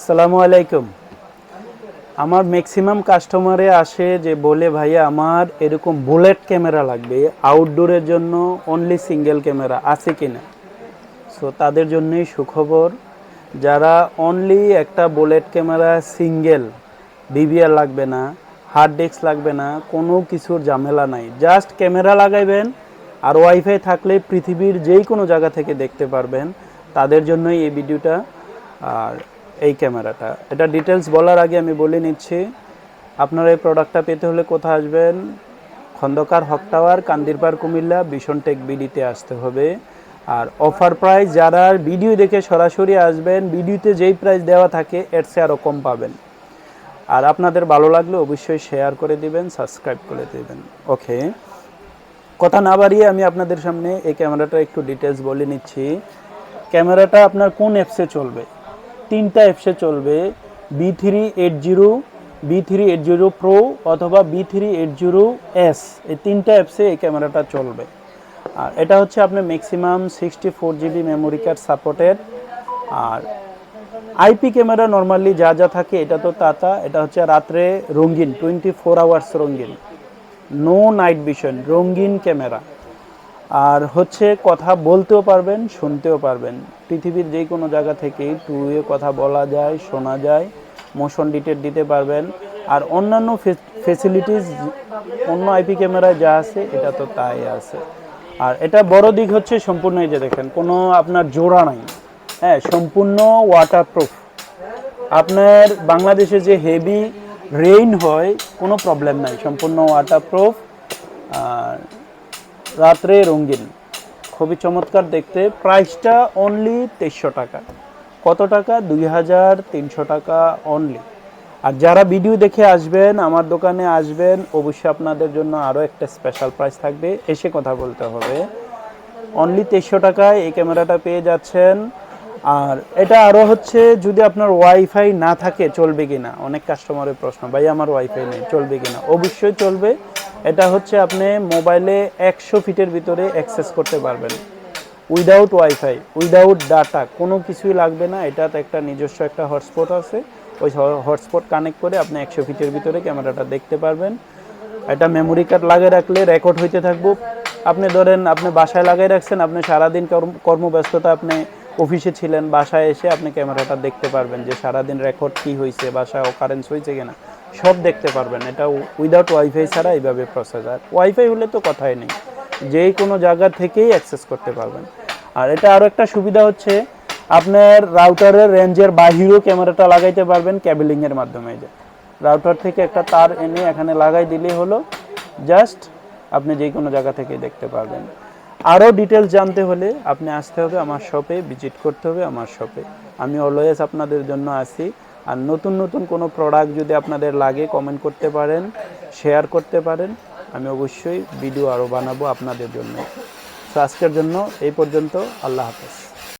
আসসালামু আলাইকুম। আমার ম্যাক্সিমাম কাস্টমারে আসে যে বলে, ভাইয়া, আমার এরকম বুলেট ক্যামেরা লাগবে। আউটডোরের জন্য অনলি সিঙ্গেল ক্যামেরা আছে কি না সো তাদের জন্যই সুখবর, যারা অনলি একটা বুলেট ক্যামেরা সিঙ্গেল ডিভিআর লাগবে না হার্ড ডিস্ক লাগবে না, কোনো কিছুর ঝামেলা নাই। জাস্ট ক্যামেরা লাগাইবেন, আর ওয়াইফাই থাকলে পৃথিবীর যেই কোনো জায়গা থেকে দেখতে পারবেন। তাদের জন্যই এই ভিডিওটা আর এই ক্যামেরাটা। এটা ডিটেলস বলার আগে আমি বলে নিচ্ছি, আপনারা এই প্রোডাক্টটা পেতে হলে কোথায় আসবেন? Khandakar Haque tower Kandirpar Cumilla, Vision Tech বিডিতে আসতে হবে। আর অফার প্রাইস যারা ভিডিও দেখে সরাসরি আসবেন ভিডিওতে যেই প্রাইস দেওয়া থাকে, এর চেয়ে আরও কম পাবেন। আর আপনাদের ভালো লাগলে অবশ্যই শেয়ার করে দিবেন সাবস্ক্রাইব করে দেবেন। ওকে কথা না বাড়িয়ে আমি আপনাদের সামনে এই ক্যামেরাটা একটু ডিটেলস বলে নিচ্ছি। ক্যামেরাটা আপনার কোন অ্যাপসে চলবে? তিনটা অ্যাপসে চলবে B three eight zero B three eight zero pro অথবা B three eight zero S এই তিনটা অ্যাপসে এই ক্যামেরাটা চলবে। আর এটা হচ্ছে আপনার maximum sixty four GB memory card supported আর আইপি ক্যামেরা নর্মালি যা যা থাকে, এটা তো তাতা, এটা হচ্ছে রাত্রে রঙিন টোয়েন্টি ফোর আওয়ার্স রঙিন। নো নাইট ভিশন রঙিন ক্যামেরা। আর হচ্ছে কথা বলতেও পারবেন, শুনতেও পারবেন। পৃথিবীর যে কোনো জায়গা থেকেই টুয়ে কথা বলা যায়, শোনা যায় মোশন ডিটেট দিতে পারবেন। আর অন্যান্য ফেসিলিটিস অন্য আইপি ক্যামেরায় যা আছে, এটা তো তাই আছে। আর এটা বড় দিক হচ্ছে সম্পূর্ণ এই যে দেখেন, কোনো আপনার জোড়া নাই। হ্যাঁ সম্পূর্ণ ওয়াটারপ্রুফ আপনার বাংলাদেশে যে হেভি রেইন হয়, কোনো প্রবলেম নাই, সম্পূর্ণ ওয়াটারপ্রুফ আর রাত্রে রঙিন। খুবই চমৎকার দেখতে। প্রাইসটা অনলি তেইশশো টাকা। কত টাকা? দুই হাজার তিনশো টাকা অনলি আর যারা ভিডিও দেখে আসবেন, আমার দোকানে আসবেন, অবশ্যই আপনাদের জন্য আরও একটা স্পেশাল প্রাইস থাকবে। এসে কথা বলতে হবে। অনলি তেইশশো টাকায় এই ক্যামেরাটা পেয়ে যাচ্ছেন। আর এটা আরও হচ্ছে, যদি আপনার ওয়াইফাই না থাকে, চলবে কি না অনেক কাস্টমারের প্রশ্ন, ভাই, আমার ওয়াইফাই নেই, চলবে কি না অবশ্যই চলবে। এটা হচ্ছে আপনি মোবাইলে একশো ফিটের ভিতরে অ্যাক্সেস করতে পারবেন। উইদাউট ওয়াইফাই উইদাউট ডাটা কোনো কিছুই লাগবে না। এটাতে একটা নিজস্ব একটা হটস্পট আছে। ওই হটস্পট কানেক্ট করে আপনি একশো ফিটের ভিতরে ক্যামেরাটা দেখতে পারবেন। এটা মেমোরি কার্ড লাগিয়ে রাখলে রেকর্ড হইতে থাকব। আপনি ধরেন, আপনি বাসায় লাগিয়ে রাখছেন, আপনি সারাদিন কর্মব্যস্ততা, আপনি অফিসে ছিলেন, বাসায় এসে আপনি ক্যামেরাটা দেখতে পারবেন যে সারাদিন রেকর্ড কি হয়েছে বাসায় অকারেন্স হয়েছে কিনা। সব দেখতে পারবেন। এটা উইদাউট ওয়াইফাই ছাড়া এইভাবে প্রসেস আর ওয়াইফাই হলে তো কথাই নেই। যে কোনো জায়গা থেকেই অ্যাক্সেস করতে পারবেন। আর এটা আরও একটা সুবিধা হচ্ছে, আপনার রাউটারের রেঞ্জের বাহিরেও ক্যামেরাটা লাগাইতে পারবেন ক্যাবেলিংয়ের মাধ্যমে। যে রাউটার থেকে একটা তার এনে এখানে লাগাই দিলেই হলো জাস্ট আপনি যে কোনো জায়গা থেকে দেখতে পারবেন। আরও ডিটেলস জানতে হলে আপনি আসতে হবে আমার শপে ভিজিট করতে হবে আমার শপে আমি অলওয়েজ আপনাদের জন্য আসি। আর নতুন নতুন কোনো প্রোডাক্ট যদি আপনাদের লাগে কমেন্ট করতে পারেন শেয়ার করতে পারেন, আমি অবশ্যই ভিডিও আরও বানাবো আপনাদের জন্য। তো আজকের জন্য এই পর্যন্ত, আল্লাহ হাফেজ।